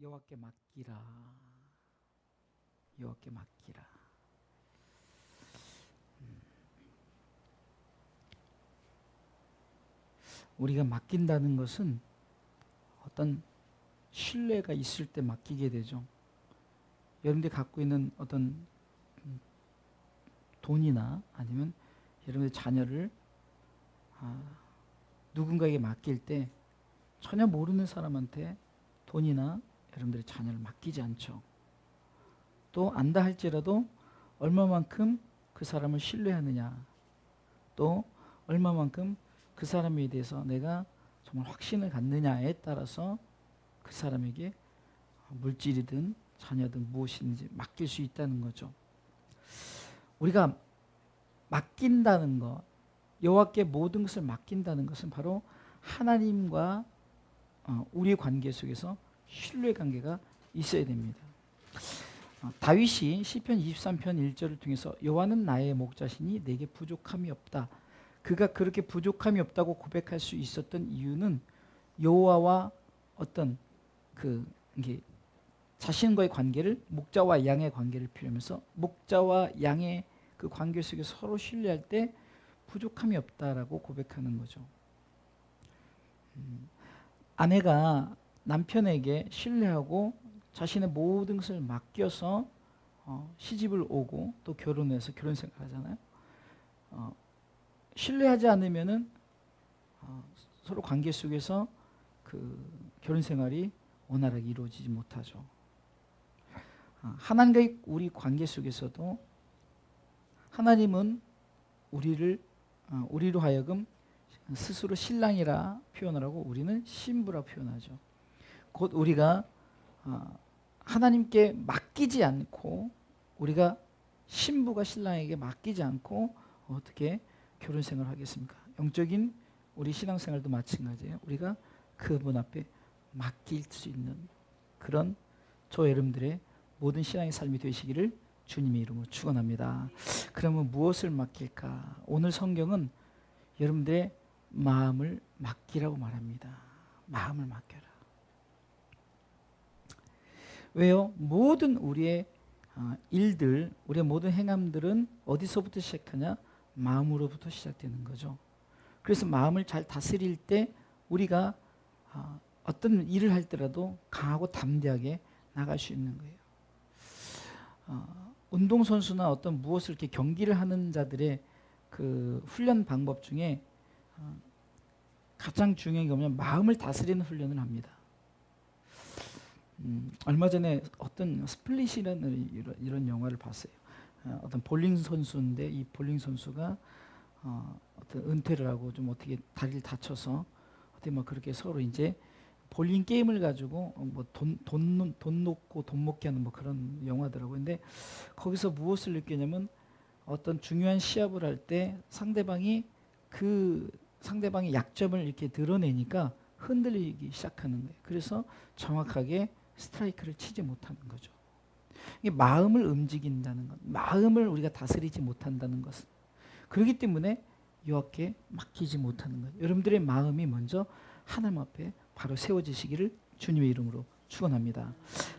여호와께 맡기라. 여호와께 맡기라. 음. 우리가 맡긴다는 것은 어떤 신뢰가 있을 때 맡기게 되죠. 여러분들이 갖고 있는 어떤 음, 돈이나 아니면 여러분의 자녀를 아, 누군가에게 맡길 때 전혀 모르는 사람한테 돈이나 여러분들의 자녀를 맡기지 않죠. 또 안다 할지라도 얼마만큼 그 사람을 신뢰하느냐, 또 얼마만큼 그 사람에 대해서 내가 정말 확신을 갖느냐에 따라서 그 사람에게 물질이든 자녀든 무엇이든지 맡길 수 있다는 거죠. 우리가 맡긴다는 것, 여호와께 모든 것을 맡긴다는 것은 바로 하나님과 어, 우리의 관계 속에서 신뢰 관계가 있어야 됩니다. 어, 다윗이 시편 23편 1절을 통해서 여호와는 나의 목자시니 내게 부족함이 없다. 그가 그렇게 부족함이 없다고 고백할 수 있었던 이유는 여호와와 어떤 그 이게 자신과의 관계를 목자와 양의 관계를 필요하면서 목자와 양의 그 관계 속에 서로 신뢰할 때 부족함이 없다라고 고백하는 거죠. 음, 아내가 남편에게 신뢰하고 자신의 모든 것을 맡겨서 어, 시집을 오고 또 결혼해서 결혼 생활하잖아요. 어, 신뢰하지 않으면은 어, 서로 관계 속에서 그 결혼 생활이 원활하게 이루어지지 못하죠. 어, 하나님과의 우리 관계 속에서도 하나님은 우리를 어, 우리로 하여금 스스로 신랑이라 표현을 하고 우리는 신부라 표현하죠. 곧 우리가 어, 하나님께 맡기지 않고 우리가 신부가 신랑에게 맡기지 않고 어떻게 결혼 생활을 하겠습니까? 영적인 우리 신앙 생활도 마찬가지예요. 우리가 그분 앞에 맡길 수 있는 그런 저 여러분들의 모든 신앙의 삶이 되시기를 주님의 이름으로 축원합니다. 그러면 무엇을 맡길까? 오늘 성경은 여러분들의 마음을 맡기라고 말합니다. 마음을 맡겨라. 왜요? 모든 우리의 어, 일들, 우리의 모든 행함들은 어디서부터 시작하냐? 마음으로부터 시작되는 거죠. 그래서 마음을 잘 다스릴 때 우리가 어, 어떤 일을 할 때라도 강하고 담대하게 나갈 수 있는 거예요. 어, 운동선수나 어떤 무엇을 이렇게 경기를 하는 자들의 그 훈련 방법 중에 어, 가장 중요한 게 뭐냐면 마음을 다스리는 훈련을 합니다. 음, 얼마 전에 어떤 스플릿이라는 이런, 이런 영화를 봤어요. 어, 어떤 볼링 선수인데 이 볼링 선수가 어, 어떤 은퇴를 하고 좀 어떻게 다리를 다쳐서 어떻게 막 그렇게 서로 이제 볼링 게임을 가지고 뭐돈돈 돈 놓고 돈 먹게 하는 뭐 그런 영화더라고요. 근데 거기서 무엇을 느끼냐면 어떤 중요한 시합을 할 때 상대방이 그 상대방의 약점을 이렇게 드러내니까 흔들리기 시작하는 거예요. 그래서 정확하게 스트라이크를 치지 못하는 거죠. 이게 마음을 움직인다는 것, 마음을 우리가 다스리지 못한다는 것은 그렇기 때문에 여호와께 맡기지 못하는 것. 여러분들의 마음이 먼저 하나님 앞에 바로 세워지시기를 주님의 이름으로 축원합니다.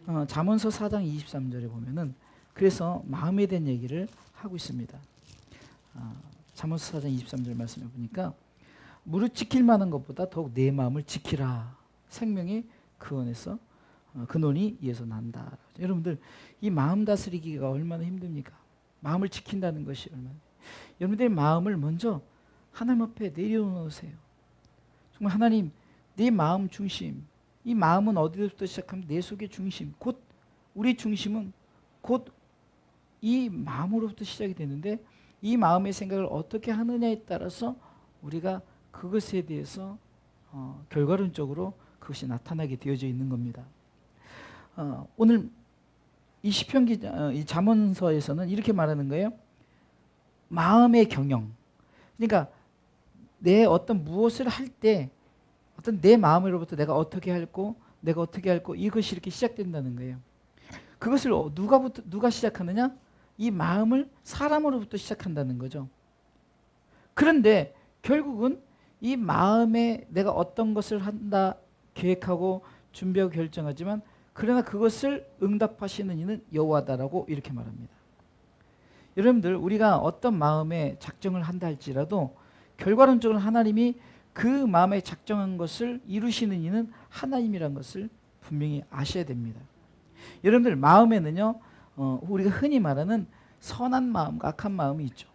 어, 잠언서 4장 23절에 보면은 그래서 마음에 대한 얘기를 하고 있습니다. 어, 잠언서 4장 23절 말씀해 보니까 무릇 지킬 만한 것보다 더욱 내 마음을 지키라. 생명이 그 안에서 어, 근원이 이에서 난다. 여러분들 이 마음 다스리기가 얼마나 힘듭니까? 마음을 지킨다는 것이 얼마나 여러분들의 마음을 먼저 하나님 앞에 내려놓으세요. 정말 하나님 내 마음 중심 이 마음은 어디서부터 시작하면 내 속의 중심 곧 우리 중심은 곧 이 마음으로부터 시작이 되는데 이 마음의 생각을 어떻게 하느냐에 따라서 우리가 그것에 대해서 어, 결과론적으로 그것이 나타나게 되어져 있는 겁니다. 어, 오늘 이 시편 기자 어, 이 잠언서에서는 이렇게 말하는 거예요. 마음의 경영. 그러니까 내 어떤 무엇을 할 때 어떤 내 마음으로부터 내가 어떻게 할고 내가 어떻게 할고 이것이 이렇게 시작된다는 거예요. 그것을 어, 누가부터 누가 시작하느냐? 이 마음을 사람으로부터 시작한다는 거죠. 그런데 결국은 이 마음에 내가 어떤 것을 한다 계획하고 준비하고 결정하지만 그러나 그것을 응답하시는 이는 여호와다라고 이렇게 말합니다. 여러분들 우리가 어떤 마음의 작정을 한다 할지라도 결과론적으로 하나님이 그 마음에 작정한 것을 이루시는 이는 하나님이란 것을 분명히 아셔야 됩니다. 여러분들 마음에는요 어, 우리가 흔히 말하는 선한 마음과 악한 마음이 있죠.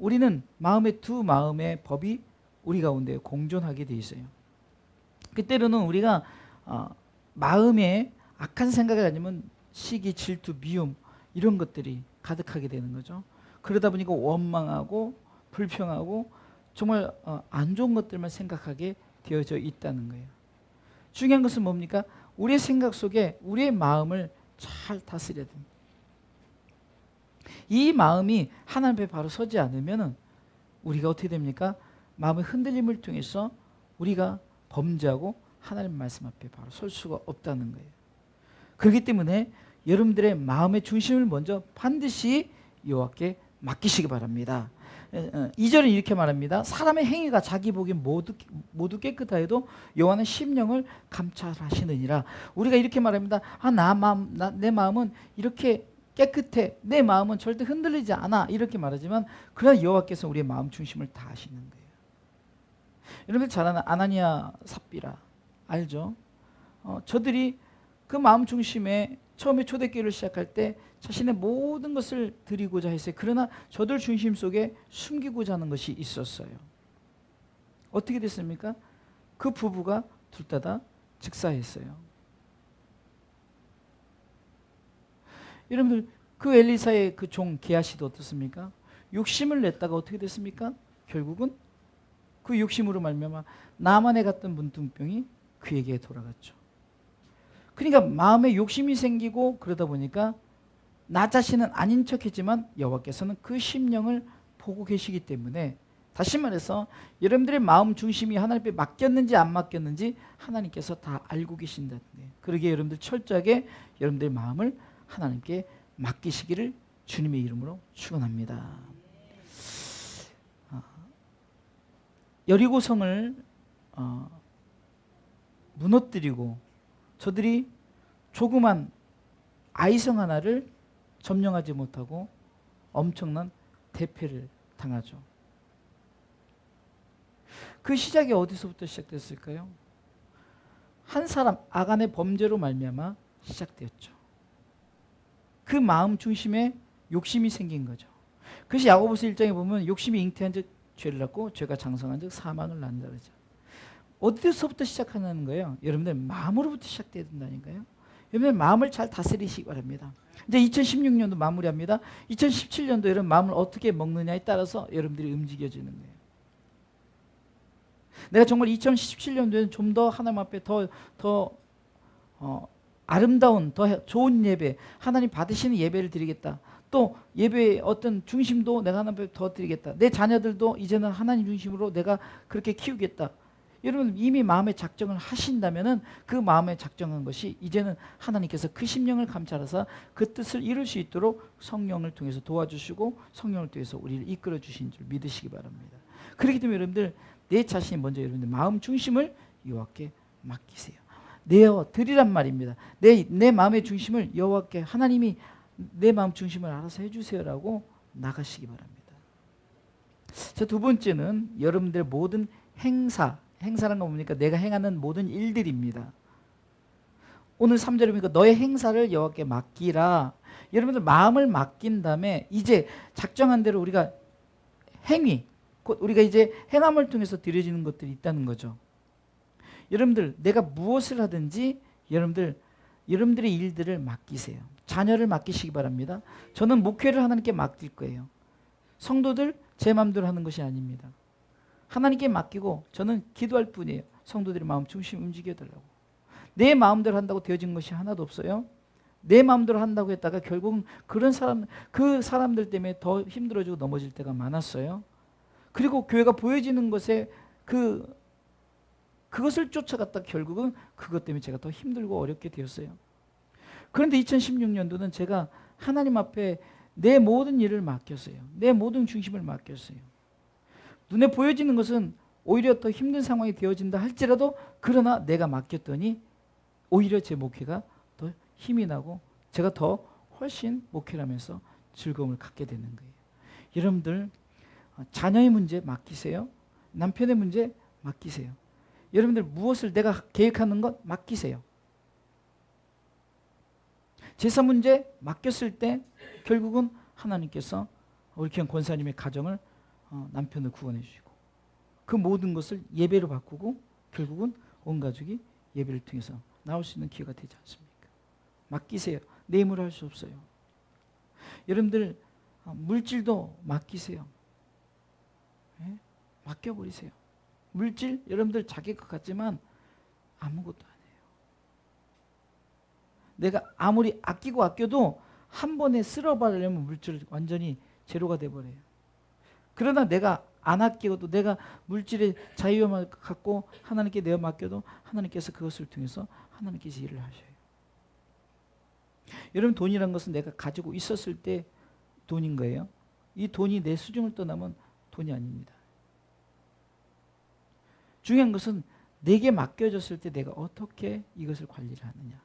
우리는 마음의 두 마음의 법이 우리 가운데 공존하게 돼 있어요. 그때로는 우리가 어, 마음에 악한 생각이 아니면 시기, 질투, 미움 이런 것들이 가득하게 되는 거죠. 그러다 보니까 원망하고 불평하고 정말 어, 안 좋은 것들만 생각하게 되어져 있다는 거예요. 중요한 것은 뭡니까? 우리의 생각 속에 우리의 마음을 잘 다스려야 됩니다. 이 마음이 하나님 앞에 바로 서지 않으면 우리가 어떻게 됩니까? 마음의 흔들림을 통해서 우리가 범죄하고 하나님 말씀 앞에 바로 설 수가 없다는 거예요. 그렇기 때문에 여러분들의 마음의 중심을 먼저 반드시 여호와께 맡기시기 바랍니다. 2절은 이렇게 말합니다. 사람의 행위가 자기 보기엔 모두 모두 깨끗하여도 여호와는 심령을 감찰하시느니라. 우리가 이렇게 말합니다. 아, 나 마음 나, 내 마음은 이렇게 깨끗해. 내 마음은 절대 흔들리지 않아. 이렇게 말하지만 그러나 여호와께서 우리의 마음 중심을 다 아시는 거예요. 여러분들 잘 아는 아나니아 삽비라 알죠? 어, 저들이 그 마음 중심에 처음에 초대교회를 시작할 때 자신의 모든 것을 드리고자 했어요. 그러나 저들 중심 속에 숨기고자 하는 것이 있었어요. 어떻게 됐습니까? 그 부부가 둘 다 다 즉사했어요. 여러분들 그 엘리사의 그 종 게하시도 어떻습니까? 욕심을 냈다가 어떻게 됐습니까? 결국은 그 욕심으로 말미암아 나만에 갔던 문둥병이 그에게 돌아갔죠. 그러니까 마음에 욕심이 생기고 그러다 보니까 나 자신은 아닌 척했지만 여호와께서는 그 심령을 보고 계시기 때문에 다시 말해서 여러분들의 마음 중심이 하나님께 맡겼는지 안 맡겼는지 하나님께서 다 알고 계신다는 거예요. 그러기에 여러분들 철저하게 여러분들의 마음을 하나님께 맡기시기를 주님의 이름으로 축원합니다. 어, 여리고성을 어, 무너뜨리고 저들이 조그만 아이성 하나를 점령하지 못하고 엄청난 대패를 당하죠. 그 시작이 어디서부터 시작됐을까요? 한 사람 아간의 범죄로 말미암아 시작되었죠. 그 마음 중심에 욕심이 생긴 거죠. 그래서 야고보서 1장에 보면 욕심이 잉태한 즉 죄를 낳고 죄가 장성한 즉 사망을 낳는다 그러죠. 어디서부터 시작하는 거예요? 여러분들 마음으로부터 시작돼야 된다니까요. 여러분들 마음을 잘 다스리시기 바랍니다. 이제 2016년도 마무리합니다. 2017년도 여러분 마음을 어떻게 먹느냐에 따라서 여러분들이 움직여지는 거예요. 내가 정말 2017년도에는 좀 더 하나님 앞에 더, 더, 어, 아름다운, 더 좋은 예배, 하나님 받으시는 예배를 드리겠다. 또 예배의 어떤 중심도 내가 하나님 앞에 더 드리겠다. 내 자녀들도 이제는 하나님 중심으로 내가 그렇게 키우겠다. 여러분 이미 마음의 작정을 하신다면은 그 마음에 작정한 것이 이제는 하나님께서 그 심령을 감찰하사 그 뜻을 이룰 수 있도록 성령을 통해서 도와주시고 성령을 통해서 우리를 이끌어 주신 줄 믿으시기 바랍니다. 그렇기 때문에 여러분들 내 자신이 먼저 여러분들 마음 중심을 여호와께 맡기세요. 내어 드리란 말입니다. 내, 내 마음의 중심을 여호와께 하나님이 내 마음 중심을 알아서 해주세요라고 나가시기 바랍니다. 자, 두 번째는 여러분들 모든 행사, 행사라는 건 뭡니까? 내가 행하는 모든 일들입니다. 오늘 3절에 보니까 너의 행사를 여호와께 맡기라. 여러분들 마음을 맡긴 다음에 이제 작정한 대로 우리가 행위, 곧 우리가 이제 행함을 통해서 드려지는 것들이 있다는 거죠. 여러분들 내가 무엇을 하든지 여러분들 여러분들의 일들을 맡기세요. 자녀를 맡기시기 바랍니다. 저는 목회를 하나님께 맡길 거예요. 성도들 제 마음대로 하는 것이 아닙니다. 하나님께 맡기고 저는 기도할 뿐이에요. 성도들의 마음 중심 움직여 달라고. 내 마음대로 한다고 되어진 것이 하나도 없어요. 내 마음대로 한다고 했다가 결국은 그런 사람 그 사람들 때문에 더 힘들어지고 넘어질 때가 많았어요. 그리고 교회가 보여지는 것에 그 그것을 쫓아갔다 결국은 그것 때문에 제가 더 힘들고 어렵게 되었어요. 그런데 2016년도는 제가 하나님 앞에 내 모든 일을 맡겼어요. 내 모든 중심을 맡겼어요. 눈에 보여지는 것은 오히려 더 힘든 상황이 되어진다 할지라도 그러나 내가 맡겼더니 오히려 제 목회가 더 힘이 나고 제가 더 훨씬 목회를 하면서 즐거움을 갖게 되는 거예요. 여러분들 어, 자녀의 문제 맡기세요. 남편의 문제 맡기세요. 여러분들 무엇을 내가 계획하는 것 맡기세요. 제사 문제 맡겼을 때 결국은 하나님께서 우리 귀한 권사님의 가정을 어, 남편을 구원해 주시고 그 모든 것을 예배로 바꾸고 결국은 온 가족이 예배를 통해서 나올 수 있는 기회가 되지 않습니까? 맡기세요. 내 힘으로 할 수 없어요. 여러분들 어, 물질도 맡기세요. 네? 맡겨버리세요. 물질 여러분들 자기 것 같지만 아무것도 아니에요. 내가 아무리 아끼고 아껴도 한 번에 쓸어버리려면 물질 완전히 제로가 돼버려요. 그러나 내가 안 아끼고도 내가 물질의 자유만 갖고 하나님께 내어 맡겨도 하나님께서 그것을 통해서 하나님께서 일을 하셔요. 여러분 돈이란 것은 내가 가지고 있었을 때 돈인 거예요. 이 돈이 내 수중을 떠나면 돈이 아닙니다. 중요한 것은 내게 맡겨졌을 때 내가 어떻게 이것을 관리를 하느냐.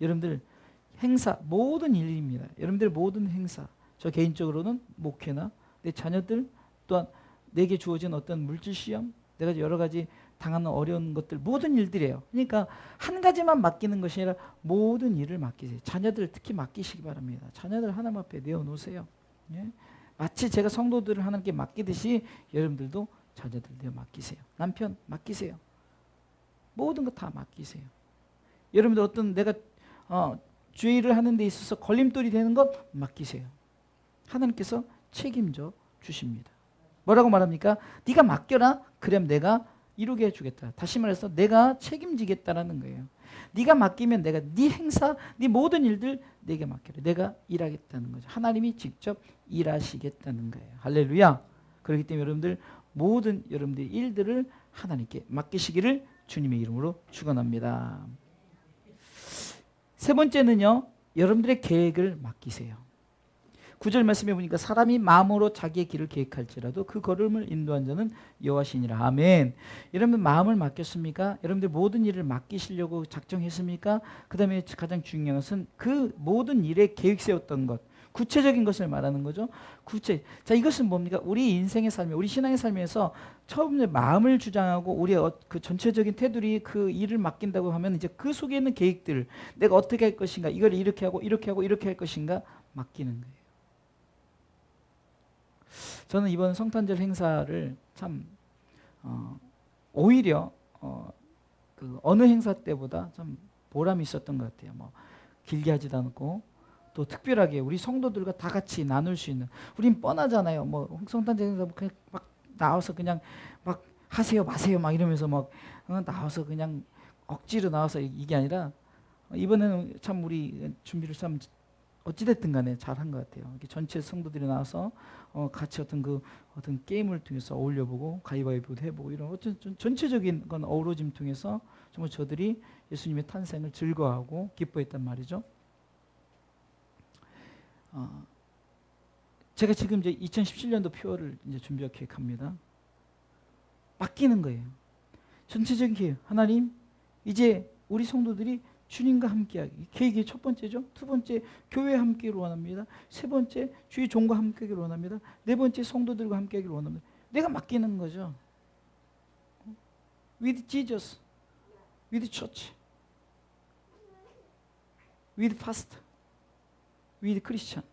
여러분들 행사 모든 일입니다. 여러분들 모든 행사 저 개인적으로는 목회나 내 자녀들 또한 내게 주어진 어떤 물질 시험 내가 여러 가지 당하는 어려운 것들 모든 일들이에요. 그러니까 한 가지만 맡기는 것이 아니라 모든 일을 맡기세요. 자녀들 특히 맡기시기 바랍니다. 자녀들 하나님 앞에 내어놓으세요. 예? 마치 제가 성도들을 하나님께 맡기듯이 여러분들도 자녀들 내어 맡기세요. 남편 맡기세요. 모든 것 다 맡기세요. 여러분들 어떤 내가 어, 주의를 하는 데 있어서 걸림돌이 되는 것 맡기세요. 하나님께서 책임져 주십니다. 뭐라고 말합니까? 네가 맡겨라. 그럼 내가 이루게 해주겠다. 다시 말해서 내가 책임지겠다라는 거예요. 네가 맡기면 내가 네 행사, 네 모든 일들 내게 맡겨라. 내가 일하겠다는 거죠. 하나님이 직접 일하시겠다는 거예요. 할렐루야. 그렇기 때문에 여러분들 모든 여러분들의 일들을 하나님께 맡기시기를 주님의 이름으로 축원합니다. 세 번째는요. 여러분들의 계획을 맡기세요. 구절 말씀해 보니까 사람이 마음으로 자기의 길을 계획할지라도 그 걸음을 인도한 자는 여호와시니라. 아멘. 여러분 마음을 맡겼습니까? 여러분들 모든 일을 맡기시려고 작정했습니까? 그다음에 가장 중요한 것은 그 모든 일에 계획 세웠던 것. 구체적인 것을 말하는 거죠. 구체. 자, 이것은 뭡니까? 우리 인생의 삶에, 우리 신앙의 삶에서 처음에 마음을 주장하고 우리의 어, 그 전체적인 테두리 그 일을 맡긴다고 하면 이제 그 속에 있는 계획들, 내가 어떻게 할 것인가, 이걸 이렇게 하고 이렇게 하고 이렇게 할 것인가 맡기는 거예요. 저는 이번 성탄절 행사를 참 어, 오히려 어, 그 어느 행사 때보다 좀 보람이 있었던 것 같아요. 뭐 길게 하지도 않고 또 특별하게 우리 성도들과 다 같이 나눌 수 있는 우린 뻔하잖아요. 뭐 성탄절 행사 뭐 그냥 막 나와서 그냥 막 하세요 마세요 막 이러면서 막 어, 나와서 그냥 억지로 나와서 이게 아니라 이번에는 참 우리 준비를 참 어찌됐든 간에 잘한 것 같아요. 전체 성도들이 나와서 어, 같이 어떤 그 어떤 게임을 통해서 어울려보고 가위바위보도 해보고 이런 어떤 전체적인 건 어우러짐 통해서 정말 저들이 예수님의 탄생을 즐거워하고 기뻐했단 말이죠. 어, 제가 지금 이제 2017년도 표를 이제 준비하고 계획합니다. 맡기는 거예요. 전체적인 계획. 하나님, 이제 우리 성도들이 주님과 함께하기. 계획이 첫 번째죠. 두 번째, 교회 함께를 원합니다. 세 번째, 주의 종과 함께하기를 원합니다. 네 번째, 성도들과 함께하기를 원합니다. 내가 맡기는 거죠. With Jesus, with church, with pastor, with Christian.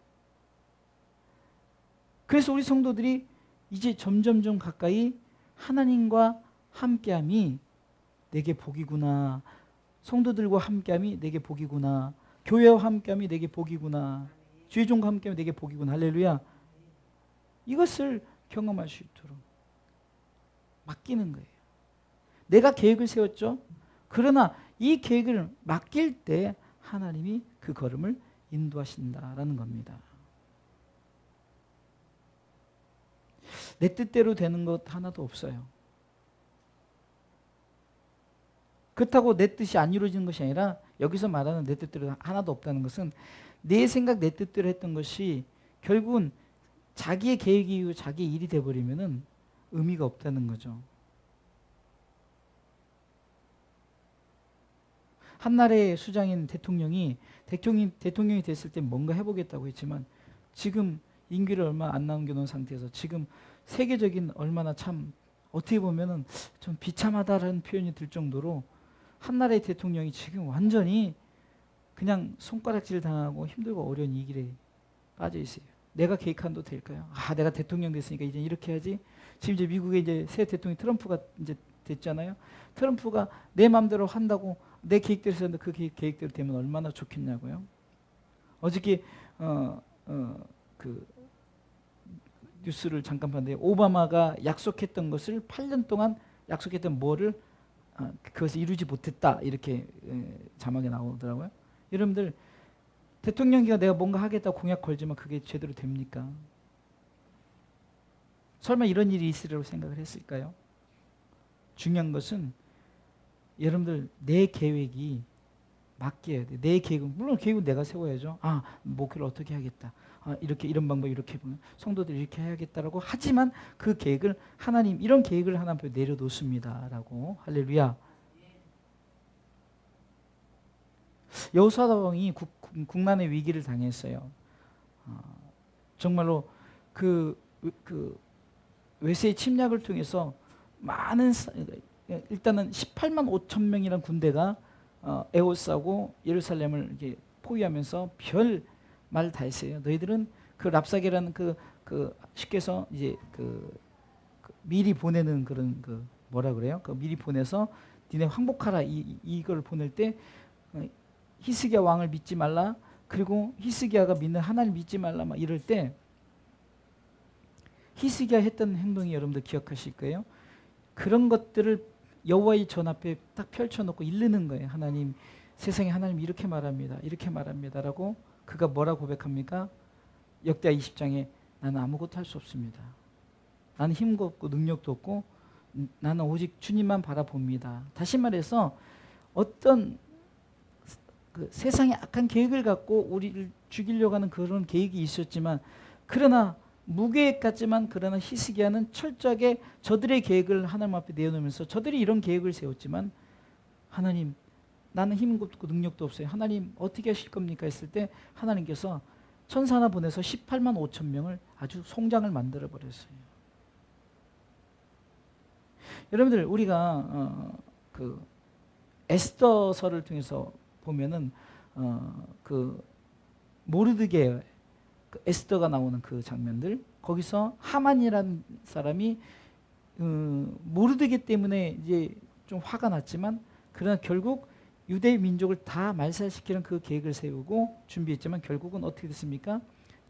그래서 우리 성도들이 이제 점점점 가까이 하나님과 함께함이 내게 복이구나. 성도들과 함께함이 내게 복이구나. 교회와 함께함이 내게 복이구나. 주의 종과 함께함이 내게 복이구나. 할렐루야. 이것을 경험할 수 있도록 맡기는 거예요. 내가 계획을 세웠죠. 그러나 이 계획을 맡길 때 하나님이 그 걸음을 인도하신다라는 겁니다. 내 뜻대로 되는 것 하나도 없어요. 그렇다고 내 뜻이 안 이루어지는 것이 아니라 여기서 말하는 내 뜻대로 하나도 없다는 것은 내 생각 내 뜻대로 했던 것이 결국은 자기의 계획이 이후 자기 일이 돼버리면은 의미가 없다는 거죠. 한나라의 수장인 대통령이 대통령이, 대통령이 됐을 때 뭔가 해보겠다고 했지만 지금 임기를 얼마 안 남겨놓은 상태에서 지금 세계적인 얼마나 참 어떻게 보면은 좀 비참하다라는 표현이 들 정도로 한나라의 대통령이 지금 완전히 그냥 손가락질 당하고 힘들고 어려운 이 길에 빠져 있어요. 내가 계획한도 될까요? 아, 내가 대통령 됐으니까 이제 이렇게 해야지. 지금 이제 미국의 이제 새 대통령 트럼프가 이제 됐잖아요. 트럼프가 내 마음대로 한다고 내 계획대로 했는데 그 계획 대로 되면 얼마나 좋겠냐고요. 어저께 어, 어, 그 뉴스를 잠깐 봤는데 오바마가 약속했던 것을 8년 동안 약속했던 뭐를 어, 그것을 이루지 못했다 이렇게 에, 자막에 나오더라고요. 여러분들 대통령기가 내가 뭔가 하겠다 공약 걸지만 그게 제대로 됩니까? 설마 이런 일이 있으리라고 생각을 했을까요? 중요한 것은 여러분들 내 계획이 맡겨야 돼. 내 계획은 물론 계획은 내가 세워야죠. 아 목표를 어떻게 하겠다. 아, 이렇게 이런 방법 이렇게 보면 성도들 이렇게 해야겠다라고 하지만 그 계획을 하나님 이런 계획을 하나님 내려놓습니다라고 할렐루야. 여호수아 왕이 국난의 위기를 당했어요. 어, 정말로 그, 그 외세의 침략을 통해서 많은 일단은 18만 5천 명이란 군대가 어, 에오스하고 예루살렘을 포위하면서 별 말 다 했어요. 너희들은 그 랍사게라는 그, 그 쉽게 해서 이제 그, 그, 미리 보내는 그런 그 뭐라 그래요? 그 미리 보내서 니네 항복하라 이, 이걸 보낼 때 어, 히스기야 왕을 믿지 말라. 그리고 히스기야가 믿는 하나님 믿지 말라 막 이럴 때 히스기야 했던 행동이 여러분들 기억하실 거예요. 그런 것들을 여호와의 전 앞에 딱 펼쳐놓고 읽는 거예요. 하나님 세상에 하나님 이렇게 말합니다. 이렇게 말합니다라고 그가 뭐라 고백합니까? 역대하 20장에 나는 아무것도 할 수 없습니다. 나는 힘도 없고 능력도 없고 나는 오직 주님만 바라봅니다. 다시 말해서 어떤 그 세상에 악한 계획을 갖고 우리를 죽이려고 하는 그런 계획이 있었지만 그러나 무계획 같지만 그러나 히스기야는 철저하게 저들의 계획을 하나님 앞에 내어놓으면서 저들이 이런 계획을 세웠지만 하나님 나는 힘도 없고 능력도 없어요. 하나님 어떻게 하실 겁니까? 했을 때 하나님께서 천사 하나 보내서 18만 5천 명을 아주 송장을 만들어 버렸어요. 여러분들 우리가 어, 그 에스더서를 통해서 보면은 어, 그 모르드게 그 에스더가 나오는 그 장면들 거기서 하만이라는 사람이 어, 모르드게 때문에 이제 좀 화가 났지만 그러나 결국 유대 민족을 다 말살시키는 그 계획을 세우고 준비했지만 결국은 어떻게 됐습니까?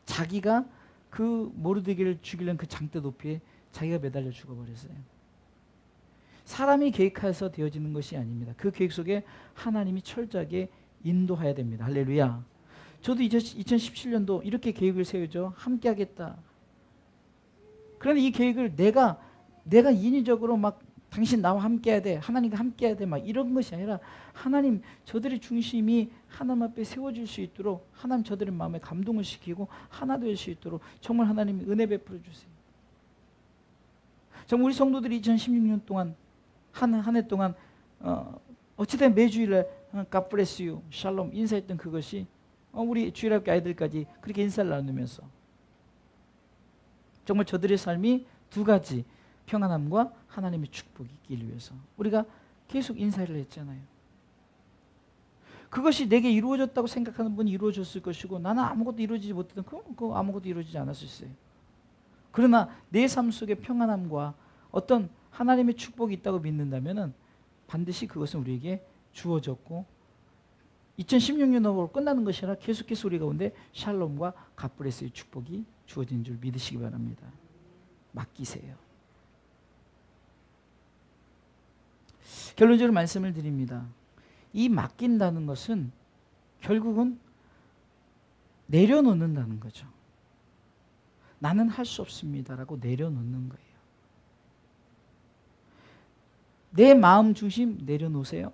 자기가 그 모르드게를 죽이려는 그 장대 높이에 자기가 매달려 죽어버렸어요. 사람이 계획해서 되어지는 것이 아닙니다. 그 계획 속에 하나님이 철저하게 인도해야 됩니다. 할렐루야. 저도 2017년도 이렇게 계획을 세우죠. 함께 하겠다. 그런데 이 계획을 내가 내가 인위적으로 막 당신 나와 함께 해야 돼. 하나님과 함께 해야 돼. 막 이런 것이 아니라 하나님 저들의 중심이 하나님 앞에 세워질 수 있도록 하나님 저들의 마음에 감동을 시키고 하나 될 수 있도록 정말 하나님 은혜 베풀어 주세요. 정말 우리 성도들이 2016년 동안 한 한 해 동안 어, 어찌된 bless you, 샬롬 인사했던 그것이 어, 우리 주일학교 아이들까지 그렇게 인사를 나누면서 정말 저들의 삶이 두 가지 평안함과 하나님의 축복이 있기 위해서 우리가 계속 인사를 했잖아요. 그것이 내게 이루어졌다고 생각하는 분이 이루어졌을 것이고 나는 아무것도 이루어지지 못했던 그, 그 아무것도 이루어지지 않았을 어요 그러나 내 삶 속에 평안함과 어떤 하나님의 축복이 있다고 믿는다면 반드시 그것은 우리에게 주어졌고 2016년으로 끝나는 것이 아니라 계속해서 우리 가운데 샬롬과 가브레스의 축복이 주어진 줄 믿으시기 바랍니다. 맡기세요. 결론적으로 말씀을 드립니다. 이 맡긴다는 것은 결국은 내려놓는다는 거죠. 나는 할 수 없습니다라고 내려놓는 거예요. 내 마음 중심 내려놓으세요.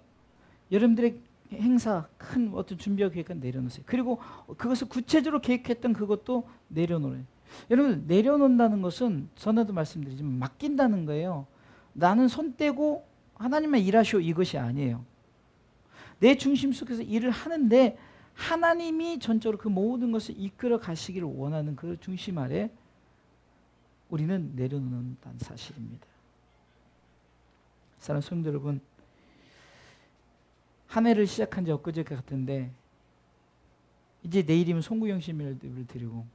여러분들의 행사 큰 어떤 준비와 계획은 내려놓으세요. 그리고 그것을 구체적으로 계획했던 그것도 내려놓으래요. 여러분 내려놓는다는 것은 전에도 말씀드리지만 맡긴다는 거예요. 나는 손 떼고 하나님만 일하시오 이것이 아니에요. 내 중심 속에서 일을 하는데 하나님이 전적으로 그 모든 것을 이끌어 가시기를 원하는 그 중심 아래 우리는 내려놓는다는 사실입니다. 사랑 성도 여러분, 한 해를 시작한 지 엊그제 같은데 이제 내일이면 송구영신 예배를 드리고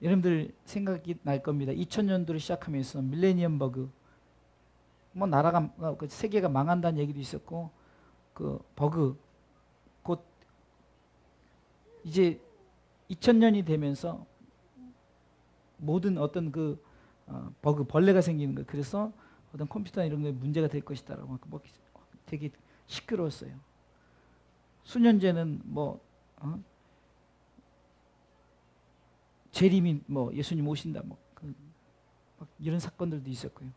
여러분들 생각이 날 겁니다. 2000년도를 시작하면서 밀레니엄 버그 뭐 나라가 그 세계가 망한다는 얘기도 있었고 그 버그 곧 이제 2000년이 되면서 모든 어떤 그 어, 버그 벌레가 생기는 거 그래서 어떤 컴퓨터 이런 게 문제가 될 것이다라고 뭐 되게 시끄러웠어요. 수년 전에는 뭐 어? 재림이 뭐 예수님 오신다 뭐 그, 이런 사건들도 있었고요.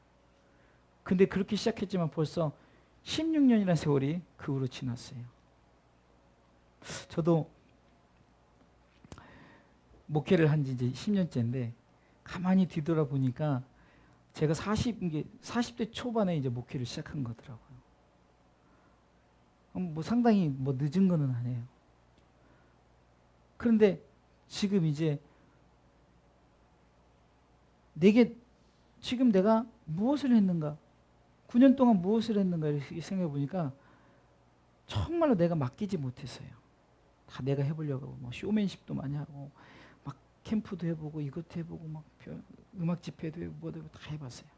근데 그렇게 시작했지만 벌써 16년이라는 세월이 그 후로 지났어요. 저도 목회를 한 지 이제 10년째인데 가만히 뒤돌아보니까 제가 40, 40대 초반에 이제 목회를 시작한 거더라고요. 뭐 상당히 뭐 늦은 거는 아니에요. 그런데 지금 이제 내게 지금 내가 무엇을 했는가? 9년 동안 무엇을 했는가 생각해 보니까 정말로 내가 맡기지 못했어요. 다 내가 해보려고 뭐 쇼맨십도 많이 하고 막 캠프도 해보고 이것도 해보고 막 음악 집회도 해보고 뭐도 해보고 다 해봤어요.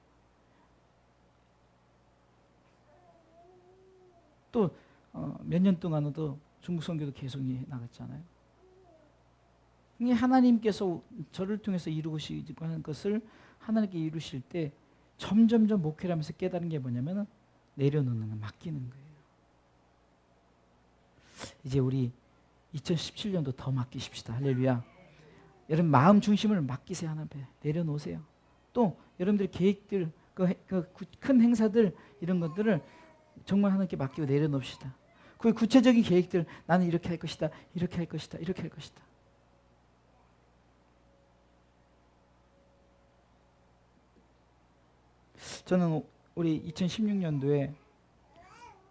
또 몇년 어, 동안도 중국 선교도 계속 나갔잖아요. 이 하나님께서 저를 통해서 이루시고 하는 것을 하나님께 이루실 때 점점점 목회를 하면서 깨달은 게 뭐냐면 내려놓는 거 맡기는 거예요. 이제 우리 2017년도 더 맡기십시다. 할렐루야. 여러분 마음 중심을 맡기세요 하나님께 내려놓으세요. 또 여러분들 계획들 그, 그 행사들 이런 것들을 정말 하나님께 맡기고 내려놓읍시다. 그 구체적인 계획들 나는 이렇게 할 것이다. 이렇게 할 것이다. 이렇게 할 것이다. 저는 우리 2016년도에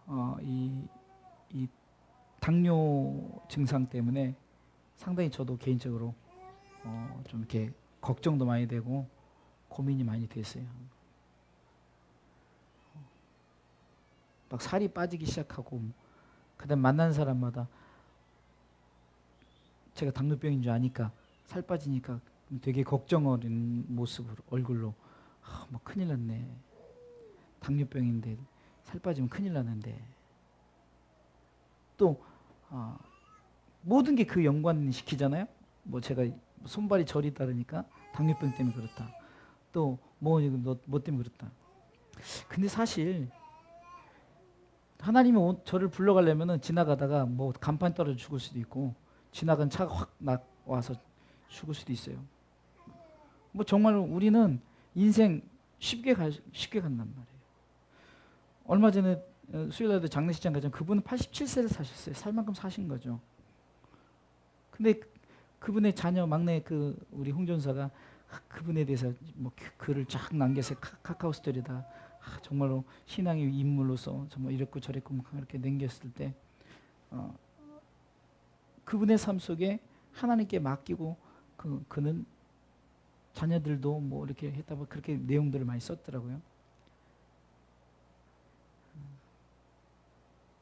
어, 이, 이 당뇨 증상 때문에 상당히 저도 개인적으로 어, 좀 이렇게 걱정도 많이 되고 고민이 많이 됐어요. 막 살이 빠지기 시작하고 그다음 만난 사람마다 제가 당뇨병인 줄 아니까 살 빠지니까 되게 걱정 어린 모습으로 얼굴로 아, 뭐 큰일 났네. 당뇨병인데 살 빠지면 큰일 나는데 또 아, 모든 게 그 연관 시키잖아요. 뭐 제가 손발이 저리 따르니까 당뇨병 때문에 그렇다. 또뭐 뭐 때문에 그렇다. 근데 사실 하나님이 저를 불러가려면 지나가다가 뭐 간판 떨어져 죽을 수도 있고 지나간 차가 확 와서 죽을 수도 있어요. 뭐 정말 우리는 인생 쉽게 가, 쉽게 간단 말이에요. 얼마 전에 어, 수요일날도 장례식장 가자 그분은 87세를 사셨어요. 살 만큼 사신 거죠. 근데 그분의 자녀 막내 그 우리 홍전사가 그분에 대해서 뭐 글을 쫙 남겨서 카카오 스토리다 아, 정말로 신앙의 인물로서 정말 이랬고 저랬고 뭐 그렇게 남겼을 때 어, 그분의 삶 속에 하나님께 맡기고 그, 그는 자녀들도 뭐 이렇게 했다 뭐 그렇게 내용들을 많이 썼더라고요.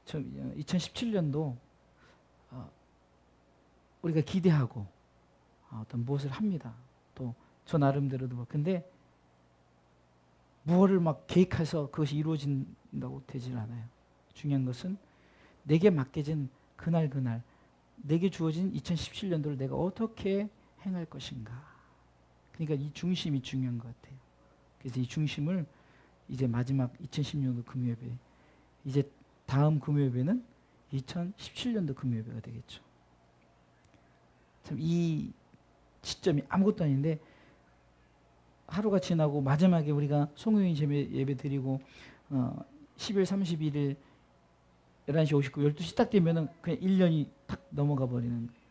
저 2017년도 어, 우리가 기대하고 어떤 무엇을 합니다. 또 저 나름대로도 뭐 근데 무엇을 막 계획해서 그것이 이루어진다고 되질 않아요. 중요한 것은 내게 맡겨진 그날 그날 내게 주어진 2017년도를 내가 어떻게 행할 것인가. 그러니까 이 중심이 중요한 것 같아요. 그래서 이 중심을 이제 마지막 2016년도 금요예배 이제 다음 금요예배는 2017년도 금요예배가 되겠죠. 참 이 시점이 아무것도 아닌데 하루가 지나고 마지막에 우리가 송유인 예배 드리고 어, 10일 31일 11시 59, 12시 딱 되면은 그냥 1년이 탁 넘어가 버리는 거예요.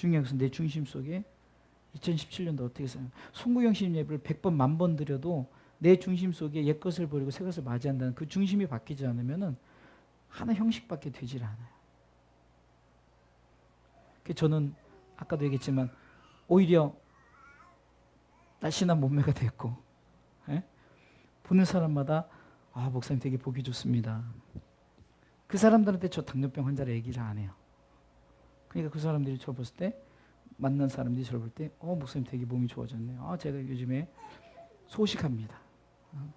중요한 것은 내 중심 속에 2017년도 어떻게 살요 송구영 신 예배를 100번 만 번 드려도 내 중심 속에 옛 것을 버리고 새 것을 맞이한다는 그 중심이 바뀌지 않으면은 하나 형식밖에 되질 않아요. 그 저는 아까도 얘기했지만 오히려 날씬한 몸매가 됐고 예? 보는 사람마다 아 목사님 되게 보기 좋습니다. 그 사람들한테 저 당뇨병 환자를 얘기를 안 해요. 그러니까 그 사람들이 저 봤을 때 만난 사람들이 저를 볼 때, 어 목사님 되게 몸이 좋아졌네요. 아 제가 요즘에 소식합니다. 어.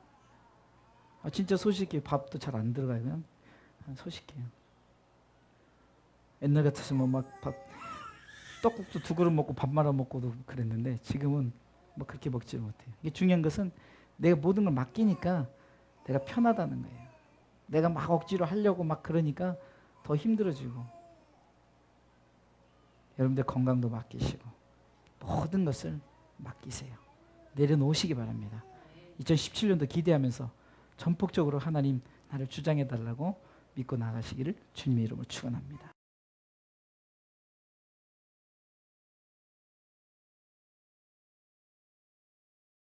아 진짜 소식해 밥도 잘 안 들어가요. 그냥 소식해요. 옛날 같았으면 막 밥 떡국도 두 그릇 먹고 밥 말아 먹고도 그랬는데 지금은 뭐 그렇게 먹지 못해요. 이게 중요한 것은 내가 모든 걸 맡기니까 내가 편하다는 거예요. 내가 막 억지로 하려고 막 그러니까 더 힘들어지고 여러분들 건강도 맡기시고 모든 것을 맡기세요. 내려놓으시기 바랍니다. 2017년도 기대하면서 전폭적으로 하나님 나를 주장해 달라고 믿고 나가시기를 주님의 이름으로 축원합니다.